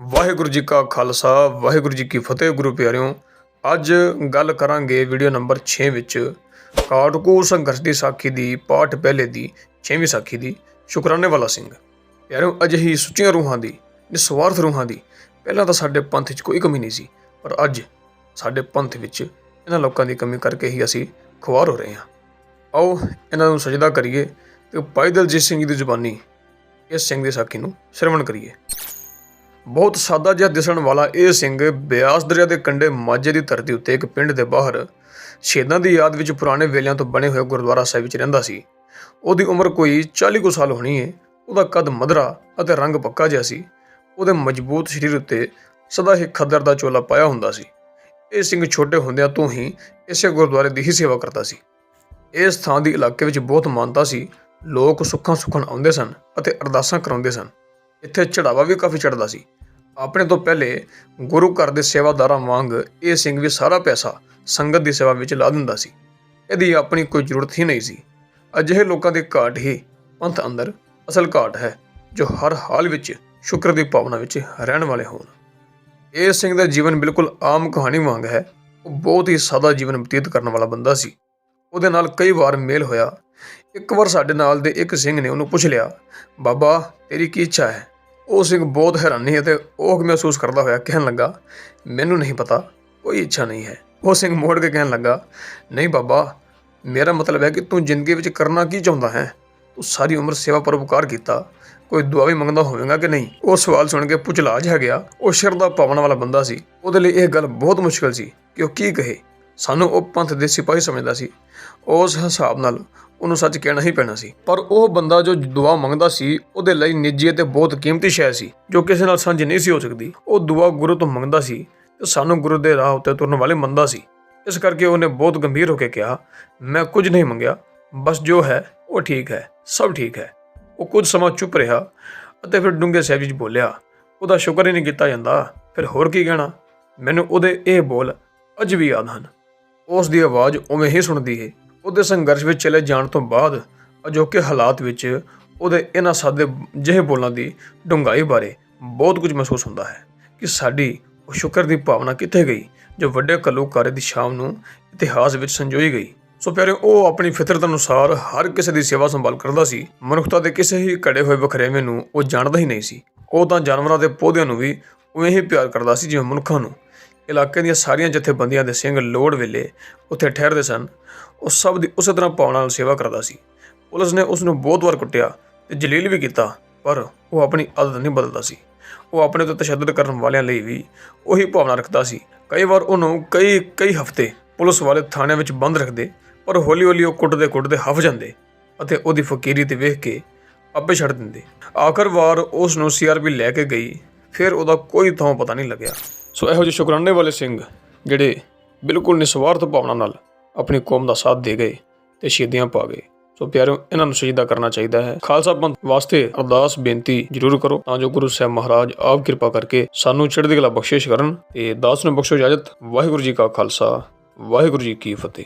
ਵਾਹਿਗੁਰੂ ਜੀ ਕਾ ਖਾਲਸਾ, ਵਾਹਿਗੁਰੂ ਜੀ ਕੀ ਫਤਿਹ ਗੁਰੂ ਪਿਆਰਿਓ। ਅੱਜ ਗੱਲ ਕਰਾਂਗੇ ਵੀਡੀਓ ਨੰਬਰ 6 ਵਿੱਚ ਕਾਟਕੂ ਸੰਘਰਸ਼ ਦੀ ਸਾਖੀ ਦੀ, ਪਾਠ ਪਹਿਲੇ ਦੀ 6ਵੀਂ ਸਾਖੀ ਦੀ। ਸ਼ੁਕਰਾਨੇ ਵਾਲਾ ਸਿੰਘ। ਪਿਆਰਿਓ, ਅਜਿਹੀ ਸੁੱਚੀਆਂ ਰੂਹਾਂ ਦੀ, ਨਿਸਵਾਰਥ ਰੂਹਾਂ ਦੀ ਪਹਿਲਾਂ ਤਾਂ ਸਾਡੇ ਪੰਥ 'ਚ ਕੋਈ ਕਮੀ ਨਹੀਂ ਸੀ, ਪਰ ਅੱਜ ਸਾਡੇ ਪੰਥ ਵਿੱਚ ਇਹਨਾਂ ਲੋਕਾਂ ਦੀ ਕਮੀ ਕਰਕੇ ਹੀ ਅਸੀਂ ਖੁਆਰ ਹੋ ਰਹੇ ਹਾਂ। ਆਓ ਇਹਨਾਂ ਨੂੰ ਸਜਦਾ ਕਰੀਏ ਤੇ ਭਾਈ ਦਲਜੀਤ ਸਿੰਘ ਜੀ ਦੀ ਜ਼ੁਬਾਨੀ, ਇਸ ਸਿੰਘ ਦੀ ਸਾਖੀ ਨੂੰ ਸ਼ਰਵਣ ਕਰੀਏ। ਬਹੁਤ ਸਾਦਾ ਜਿਹਾ ਦਿਸਣ ਵਾਲਾ ਇਹ ਸਿੰਘ ਬਿਆਸ ਦਰਿਆ ਦੇ ਕੰਢੇ ਮਾਝੇ ਦੀ ਧਰਤੀ ਉੱਤੇ ਇੱਕ ਪਿੰਡ ਦੇ ਬਾਹਰ ਸ਼ਹੀਦਾਂ ਦੀ ਯਾਦ ਵਿੱਚ ਪੁਰਾਣੇ ਵੇਲਿਆਂ ਤੋਂ ਬਣੇ ਹੋਏ ਗੁਰਦੁਆਰਾ ਸਾਹਿਬ ਵਿੱਚ ਰਹਿੰਦਾ ਸੀ। ਉਹਦੀ ਉਮਰ ਕੋਈ 40 ਕੁ ਸਾਲ ਹੋਣੀ ਹੈ ਉਹਦਾ ਕੱਦ ਮਧਰਾ ਅਤੇ ਰੰਗ ਪੱਕਾ ਜਿਹਾ ਸੀ। ਉਹਦੇ ਮਜ਼ਬੂਤ ਸਰੀਰ ਉੱਤੇ ਸਦਾ ਹੀ ਖੱਦਰ ਦਾ ਚੋਲਾ ਪਾਇਆ ਹੁੰਦਾ ਸੀ। ਇਹ ਸਿੰਘ ਛੋਟੇ ਹੁੰਦਿਆਂ ਤੋਂ ਹੀ ਇਸੇ ਗੁਰਦੁਆਰੇ ਦੀ ਹੀ ਸੇਵਾ ਕਰਦਾ ਸੀ। ਇਸ ਥਾਂ ਦੀ ਇਲਾਕੇ ਵਿੱਚ ਬਹੁਤ ਮਾਨਤਾ ਸੀ। ਲੋਕ ਸੁੱਖਾਂ ਸੁਖਣ ਆਉਂਦੇ ਸਨ ਅਤੇ ਅਰਦਾਸਾਂ ਕਰਾਉਂਦੇ ਸਨ। ਇੱਥੇ ਚੜਾਵਾ ਵੀ ਕਾਫੀ ਚੜਦਾ ਸੀ। ਆਪਣੇ ਤੋਂ ਪਹਿਲੇ ਗੁਰੂ ਘਰ ਦੇ ਸੇਵਾਦਾਰਾਂ ਵਾਂਗ ਇਹ ਸਿੰਘ ਵੀ ਸਾਰਾ ਪੈਸਾ ਸੰਗਤ ਦੀ ਸੇਵਾ ਵਿੱਚ ਲਾ ਦਿੰਦਾ ਸੀ। ਇਹਦੀ ਆਪਣੀ ਕੋਈ ਜ਼ਰੂਰਤ ਹੀ ਨਹੀਂ ਸੀ। ਅਜਿਹੇ ਲੋਕਾਂ ਦੀ ਘਾਟ ਹੀ ਪੰਥ ਅੰਦਰ ਅਸਲ ਘਾਟ ਹੈ, ਜੋ ਹਰ ਹਾਲ ਵਿੱਚ ਸ਼ੁਕਰ ਦੀ ਭਾਵਨਾ ਵਿੱਚ ਰਹਿਣ ਵਾਲੇ ਹੋਣ। ਇਹ ਸਿੰਘ ਦਾ ਜੀਵਨ ਬਿਲਕੁਲ ਆਮ ਕਹਾਣੀ ਵਾਂਗ ਹੈ। ਉਹ ਬਹੁਤ ਹੀ ਸਾਦਾ ਜੀਵਨ ਬਤੀਤ ਕਰਨ ਵਾਲਾ ਬੰਦਾ ਸੀ। ਉਹਦੇ ਨਾਲ ਕਈ ਵਾਰ ਮੇਲ ਹੋਇਆ ਇੱਕ ਵਾਰ ਸਾਡੇ ਨਾਲ ਦੇ ਇੱਕ ਸਿੰਘ ਨੇ ਉਹਨੂੰ ਪੁੱਛ ਲਿਆ, ਬਾਬਾ, ਤੇਰੀ ਕੀ ਇੱਛਾ ਹੈ? ਉਹ ਸਿੰਘ ਬਹੁਤ ਹੈਰਾਨੀ ਅਤੇ ਉਹ ਮਹਿਸੂਸ ਕਰਦਾ ਹੋਇਆ ਕਹਿਣ ਲੱਗਾ, ਮੈਨੂੰ ਨਹੀਂ ਪਤਾ, ਕੋਈ ਇੱਛਾ ਨਹੀਂ ਹੈ। ਉਹ ਸਿੰਘ ਮੋੜ ਕੇ ਕਹਿਣ ਲੱਗਾ, ਨਹੀਂ ਬਾਬਾ, ਮੇਰਾ ਮਤਲਬ ਹੈ ਕਿ ਤੂੰ ਜ਼ਿੰਦਗੀ ਵਿੱਚ ਕਰਨਾ ਕੀ ਚਾਹੁੰਦਾ ਹੈ? ਤੂੰ ਸਾਰੀ ਉਮਰ ਸੇਵਾ ਪਰਉਪਕਾਰ ਕੀਤਾ, ਕੋਈ ਦੁਆ ਵੀ ਮੰਗਦਾ ਹੋਵੇਗਾ ਕਿ ਨਹੀਂ? ਉਹ ਸਵਾਲ ਸੁਣ ਕੇ ਪੁਚਲਾਜ ਹੈ ਗਿਆ ਉਹ ਸ਼ਰਧਾ ਪਾਵਨ ਵਾਲਾ ਬੰਦਾ ਸੀ। ਉਹਦੇ ਲਈ ਇਹ ਗੱਲ ਬਹੁਤ ਮੁਸ਼ਕਲ ਸੀ ਕਿ ਉਹ ਕੀ ਕਹੇ। ਸਾਨੂੰ ਉਹ ਪੰਥ ਦੇ ਸਿਪਾਹੀ ਸਮਝਦਾ ਸੀ। ਉਸ ਹਿਸਾਬ ਨਾਲ ਉਹਨੂੰ ਸੱਚ ਕਹਿਣਾ ਹੀ ਪੈਣਾ ਸੀ। ਪਰ ਉਹ ਬੰਦਾ ਜੋ ਦੁਆ ਮੰਗਦਾ ਸੀ, ਉਹਦੇ ਲਈ ਨਿੱਜੀ ਅਤੇ ਬਹੁਤ ਕੀਮਤੀ ਸ਼ੈ ਸੀ, ਜੋ ਕਿਸੇ ਨਾਲ ਸਾਂਝੀ ਨਹੀਂ ਸੀ ਹੋ ਸਕਦੀ। ਉਹ ਦੁਆ ਗੁਰੂ ਤੋਂ ਮੰਗਦਾ ਸੀ ਤੇ ਸਾਨੂੰ ਗੁਰੂ ਦੇ ਰਾਹ ਉੱਤੇ ਤੁਰਨ ਵਾਲੇ ਮੰਨਦਾ ਸੀ। ਇਸ ਕਰਕੇ ਉਹਨੇ ਬਹੁਤ ਗੰਭੀਰ ਹੋ ਕੇ ਕਿਹਾ, ਮੈਂ ਕੁਝ ਨਹੀਂ ਮੰਗਿਆ, ਬਸ ਜੋ ਹੈ, ਉਹ ਠੀਕ ਹੈ, ਸਭ ਠੀਕ ਹੈ। ਉਹ ਕੁਝ ਸਮਾਂ ਚੁੱਪ ਰਿਹਾ ਅਤੇ ਫਿਰ ਡੂੰਘੇ ਸਾਹਿਬ ਵਿੱਚ ਬੋਲਿਆ, ਉਹਦਾ ਸ਼ੁਕਰ ਹੀ ਨਹੀਂ ਕੀਤਾ ਜਾਂਦਾ। ਫਿਰ ਹੋਰ ਕੀ ਕਹਿਣਾ? ਮੈਨੂੰ ਉਹਦੇ ਇਹ ਬੋਲ ਅੱਜ ਵੀ ਯਾਦ ਹਨ। ਉਸ ਦੀ ਆਵਾਜ਼ ਉਵੇਂ ਹੀ ਸੁਣਦੀ ਹੈ ਉਹਦੇ ਸੰਘਰਸ਼ ਵਿੱਚ ਚਲੇ ਜਾਣ ਤੋਂ ਬਾਅਦ ਅਜੋਕੇ ਹਾਲਾਤ ਵਿੱਚ ਉਹਦੇ ਇਹਨਾਂ ਸਾਦੇ ਜਿਹੇ ਬੋਲਾਂ ਦੀ ਡੂੰਘਾਈ ਬਾਰੇ ਬਹੁਤ ਕੁਝ ਮਹਿਸੂਸ ਹੁੰਦਾ ਹੈ ਕਿ ਸਾਡੀ ਉਹ ਸ਼ੁਕਰ ਦੀ ਭਾਵਨਾ ਕਿੱਥੇ ਗਈ, ਜੋ ਵੱਡੇ ਘੱਲੂਘਾਰੇ ਦੀ ਸ਼ਾਮ ਨੂੰ ਇਤਿਹਾਸ ਵਿੱਚ ਸੰਜੋਈ ਗਈ। ਸੋ ਪਿਆਰੇ ਉਹ ਆਪਣੀ ਫਿਤਰਤ ਅਨੁਸਾਰ ਹਰ ਕਿਸੇ ਦੀ ਸੇਵਾ ਸੰਭਾਲ ਕਰਦਾ ਸੀ। ਮਨੁੱਖਤਾ ਦੇ ਕਿਸੇ ਹੀ ਘੜੇ ਹੋਏ ਵਖਰੇਵੇਂ ਨੂੰ ਉਹ ਜਾਣਦਾ ਹੀ ਨਹੀਂ ਸੀ। ਉਹ ਤਾਂ ਜਾਨਵਰਾਂ ਦੇ ਪੌਦਿਆਂ ਨੂੰ ਵੀ ਉਵੇਂ ਹੀ ਪਿਆਰ ਕਰਦਾ ਸੀ, ਜਿਵੇਂ ਮਨੁੱਖਾਂ ਨੂੰ। ਇਲਾਕੇ ਦੀਆਂ ਸਾਰੀਆਂ ਜਥੇਬੰਦੀਆਂ ਦੇ ਸਿੰਘ ਲੋੜ ਵੇਲੇ ਉੱਥੇ ਠਹਿਰਦੇ ਸਨ। ਉਹ ਸਭ ਦੀ ਉਸੇ ਤਰ੍ਹਾਂ ਭਾਵਨਾ ਨਾਲ ਸੇਵਾ ਕਰਦਾ ਸੀ। ਪੁਲਿਸ ਨੇ ਉਸ ਨੂੰ ਬਹੁਤ ਵਾਰ ਕੁੱਟਿਆ ਤੇ ਜਲੀਲ ਵੀ ਕੀਤਾ, ਪਰ ਉਹ ਆਪਣੀ ਆਦਤ ਨਹੀਂ ਬਦਲਦਾ ਸੀ। ਉਹ ਆਪਣੇ ਤੋਂ ਤਸ਼ੱਦਦ ਕਰਨ ਵਾਲਿਆਂ ਲਈ ਵੀ ਉਹੀ ਭਾਵਨਾ ਰੱਖਦਾ ਸੀ। ਕਈ ਵਾਰ ਉਹਨੂੰ ਕਈ ਕਈ ਹਫ਼ਤੇ ਪੁਲਿਸ ਵਾਲੇ ਥਾਣਿਆਂ ਵਿੱਚ ਬੰਦ ਰੱਖਦੇ, ਪਰ ਹੌਲੀ-ਹੌਲੀ ਉਹ ਕੁੱਟਦੇ ਕੁੱਟਦੇ ਹਫ ਜਾਂਦੇ ਅਤੇ ਉਹਦੀ ਫਕੀਰੀ ਤੇ ਵੇਖ ਕੇ ਆਪੇ ਛੱਡ ਦਿੰਦੇ। ਆਖਰ ਵਾਰ ਉਸ ਨੂੰ ਸੀਆਰਪੀ ਲੈ ਕੇ ਗਈ, ਫਿਰ ਉਹਦਾ ਕੋਈ ਥਾਂ ਪਤਾ ਨਹੀਂ ਲੱਗਿਆ। ਸੋ ਇਹੋ ਜਿਹੇ ਸ਼ੁਕਰਾਨੇ ਵਾਲੇ ਸਿੰਘ ਜਿਹੜੇ ਬਿਲਕੁਲ ਨਿਸਵਾਰਥ ਭਾਵਨਾ ਨਾਲ ਆਪਣੀ ਕੌਮ ਦਾ ਸਾਥ ਦੇ ਗਏ ਤੇ ਸ਼ਹੀਦੀਆਂ ਪਾ ਗਏ। ਸੋ ਪਿਆਰਿਓ, ਇਹਨਾਂ ਨੂੰ ਸਜਦਾ ਕਰਨਾ ਚਾਹੀਦਾ ਹੈ। ਖਾਲਸਾ ਪੰਥ ਵਾਸਤੇ ਅਰਦਾਸ, ਬੇਨਤੀ ਜ਼ਰੂਰ ਕਰੋ ਤਾਂ ਜੋ ਗੁਰੂ ਸਾਹਿਬ ਮਹਾਰਾਜ ਆਪ ਕਿਰਪਾ ਕਰਕੇ ਸਾਨੂੰ ਚੜ੍ਹਦੀ ਕਲਾ ਬਖਸ਼ਿਸ਼ ਕਰਨ ਤੇ ਦਾਸ ਨੂੰ ਬਖਸ਼ੋ ਇਜਾਜ਼ਤ। ਵਾਹਿਗੁਰੂ ਜੀ ਕਾ ਖਾਲਸਾ, ਵਾਹਿਗੁਰੂ ਜੀ ਕੀ ਫਤਿਹ।